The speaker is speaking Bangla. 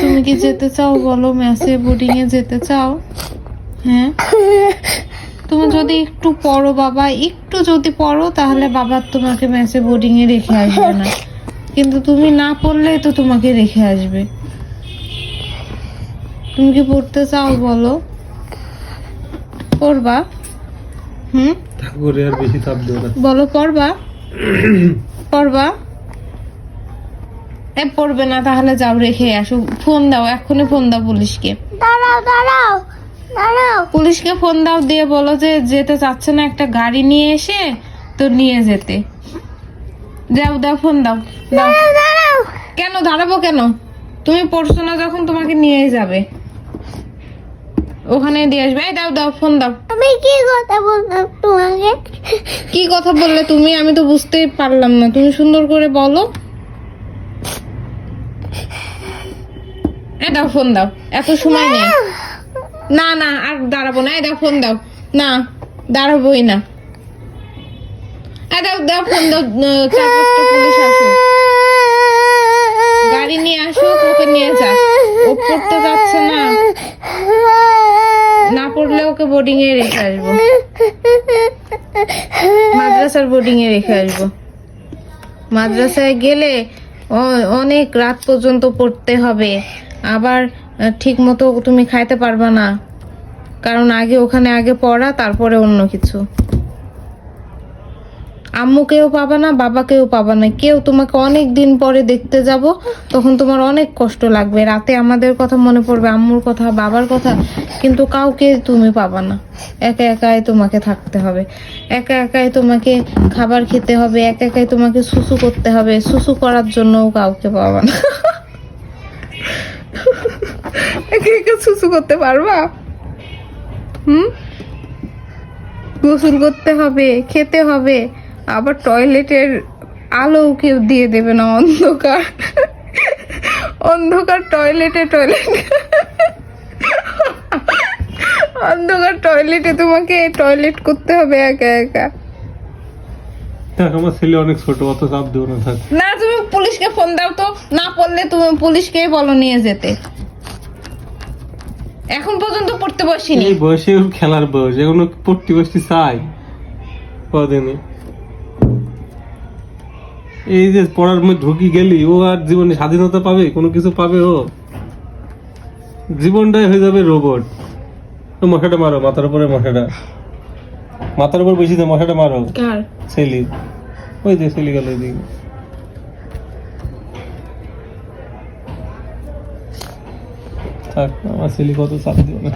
তুমি কি যেতে চাও বলো? ম্যাসে বোর্ডিং এ যেতে চাও? হ্যাঁ? তুমি যদি একটু পড়ো বাবা, একটু যদি পড়ো তাহলে বাবা তোমাকে ম্যাসে বোর্ডিং এ রেখে আসবে না। কিন্তু তুমি না পড়লে তো তোমাকে রেখে আসবে। তুমি কি পড়তে চাও বলো? পড়বা? হুম? ঠাকুরে আর বেশি চাপ দেবো না। বলো পড়বা? পড়বা? এ পড়বে না তাহলে যাও রেখে আসো। ফোন দাও এক্ষুনি ফোন দাও পুলিশকে। দাঁড়াও দাঁড়াও দাঁড়াও। পুলিশকে ফোন দাও দিয়ে বলো যে যেতে চাচ্ছে না একটা গাড়ি নিয়ে এসে তো নিয়ে যেতে। যাও দাও ফোন দাও। দাও। দাঁড়াও কেন দাঁড়াবো কেন? তুমি পড়ছো না যখন তোমাকে নিয়ে যাবে। ওখানে দিয়ে আসবে। এই দাও দাও ফোন দাও। আমি কি কথা বললাম তোমাকে? কি কথা বললে তুমি? আমি তো বুঝতেই পারলাম না। তুমি সুন্দর করে বলো। এ দাও ফোন দাও। এত সময় নেই। না না আর দাঁড়াবো না। এ দাও ফোন দাও। না দাঁড়াবোই না। এ দাও দাও ফোন দাও। চার পাঁচটা পুলিশ আসো গাড়ি নিয়ে আসো ওকে নিয়ে যা ও পড়তে যাচ্ছে না। পড়লে ওকে বোর্ডিং এ রেখে আসব। মাদ্রাসার বোর্ডিং এ রেখে আসব। মাদ্রাসায় গেলে অনেক রাত পর্যন্ত পড়তে হবে। আবার ঠিক মতো তুমি খাইতে পারবা না। কারণ আগে ওখানে আগে পড়া, তারপরে অন্য কিছু। আম্মুকেও পাবা না, বাবাকেও পাবা না। কেউ তোমাকে অনেক দিন পরে দেখতে যাব, তখন তোমার অনেক কষ্ট লাগবে। রাতে আমাদের কথা মনে পড়বে, আম্মুর কথা, বাবার কথা, কিন্তু কাউকে তুমি পাবা না। একা একাই তোমাকে থাকতে হবে। একা একাই তোমাকে খাবার খেতে হবে, একা একাই তোমাকে সুসু করতে হবে। সুসু করার জন্যও কাউকে পাবা না। একা একা সুসু করতে পারবা? হুম? গোসল করতে হবে, খেতে হবে। আবার টয়লেটের আলো কেউ দিয়ে দেবে না অন্ধকার। অন্ধকার টয়লেটে টয়লেট। অন্ধকার টয়লেটে তোমাকে টয়লেট করতে হবে একা একা। আমার ছেলে অনেক ছোট অত চাপ দেবো না থাক। না তুমি পুলিশকে ফোন দাও তো। না পড়লে তুমি পুলিশকেই বলো নিয়ে যেতে। এখন পর্যন্ত পড়তে বসিনি। এই বয়সে খেলার বয়স এখনও পড়তে বসতে চাই। কদিনে? এই যে পড়ার মধ্যে ঢুকি গেলি ও আর জীবনে স্বাধীনতা পাবে? কোনো কিছু পাবে ও? জীবনটাই হয়ে যাবে রোবট মশাটা মারো মাথার উপরে মশাটা। মাথার উপর বেশি তো মশাটা মারো। সেলি। ওই যে সেলি গেল ওইদিকে থাক আমার সেলি কত চাপ দিও না